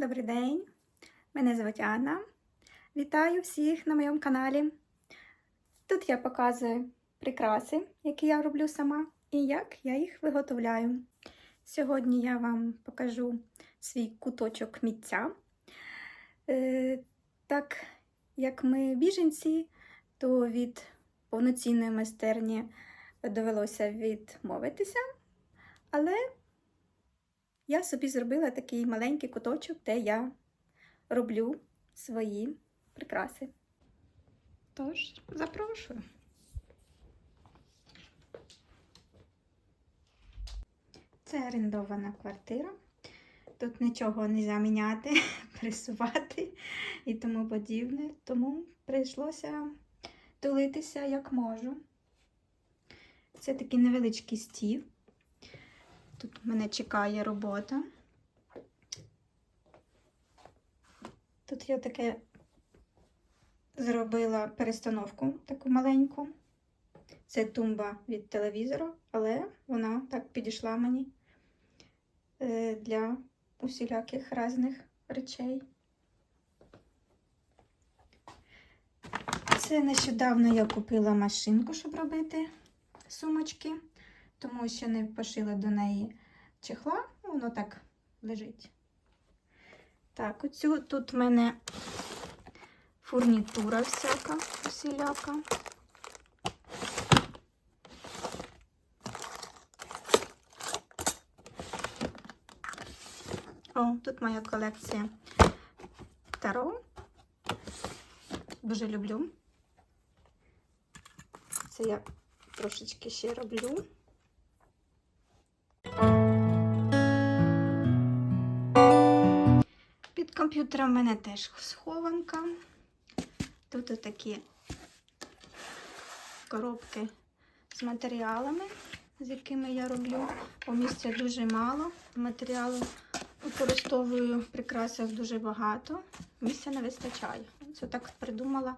Добрий день! Мене звуть Анна. Вітаю всіх на моєму каналі. Тут я показую прикраси, які я роблю сама, і як я їх виготовляю. Сьогодні я вам покажу свій куточок мітця. Е, Так як ми біженці, то від повноцінної майстерні довелося відмовитися. Але я собі зробила такий маленький куточок, де я роблю свої прикраси. Тож, запрошую. Це орендована квартира. Тут нічого не заміняти, пересувати і тому подібне. Тому прийшлося тулитися як можу. Це такий невеличкий стів. Тут мене чекає робота. Тут я таке зробила перестановку таку маленьку. Це тумба від телевізора, але вона так підійшла мені е, для усіляких різних речей. Це нещодавно я купила машинку, щоб робити сумочки тому що не пошила до неї чехла, воно так лежить. Так, оцю тут в мене фурнітура всяка, усіляка. О, тут моя колекція Таро. Дуже люблю. Це я трошечки ще роблю. Під комп'ютером в мене теж схованка. Тут такі коробки з матеріалами, з якими я роблю. Бо місця дуже мало. Матеріалу використовую в прикрасах дуже багато. Місця не вистачає. Це так придумала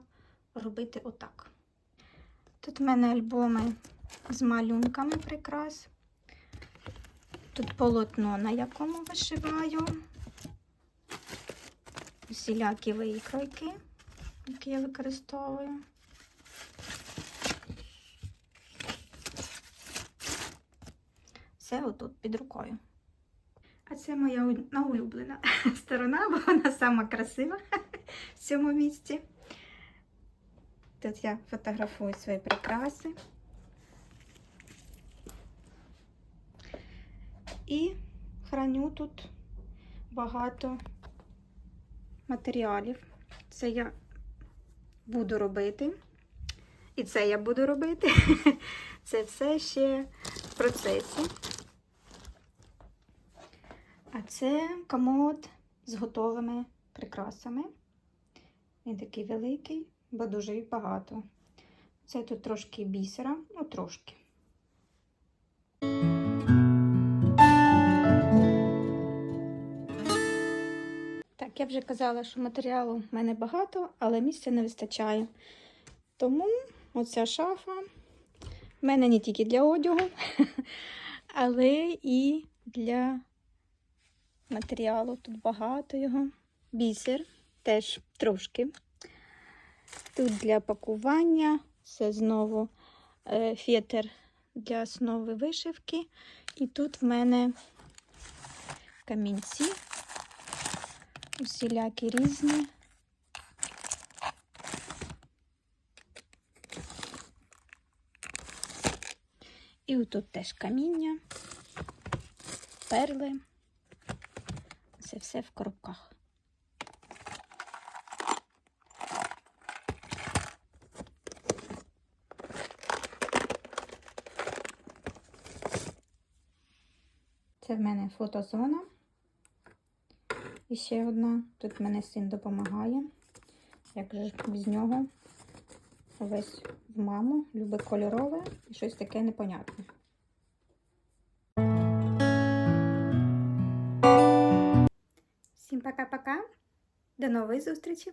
робити отак. Тут в мене альбоми з малюнками прикрас. Тут полотно, на якому вишиваю. Усілякі викройки, які я використовую. Все отут під рукою. А це моя улюблена сторона, бо вона сама красива в цьому місці. Тут я фотографую свої прикраси. І храню тут багато матеріалів. Це я буду робити. І це я буду робити. Це все ще в процесі. А це комод з готовими прикрасами. Він такий великий, бо дуже багато. Це тут трошки бісера, ну трошки. Я вже казала, що матеріалу в мене багато, але місця не вистачає. Тому оця шафа в мене не тільки для одягу, але і для матеріалу. Тут багато його. Бісер теж трошки. Тут для пакування, це знову е, фетр для основи вишивки. І тут в мене камінці усілякі різні. І отут теж каміння, перли. Це все в коробках. Це в мене фотозона. І ще одна. Тут мене син допомагає. Як же без нього весь в маму, любить кольорове і щось таке непонятне. Всім пока-пока. До нової зустрічі!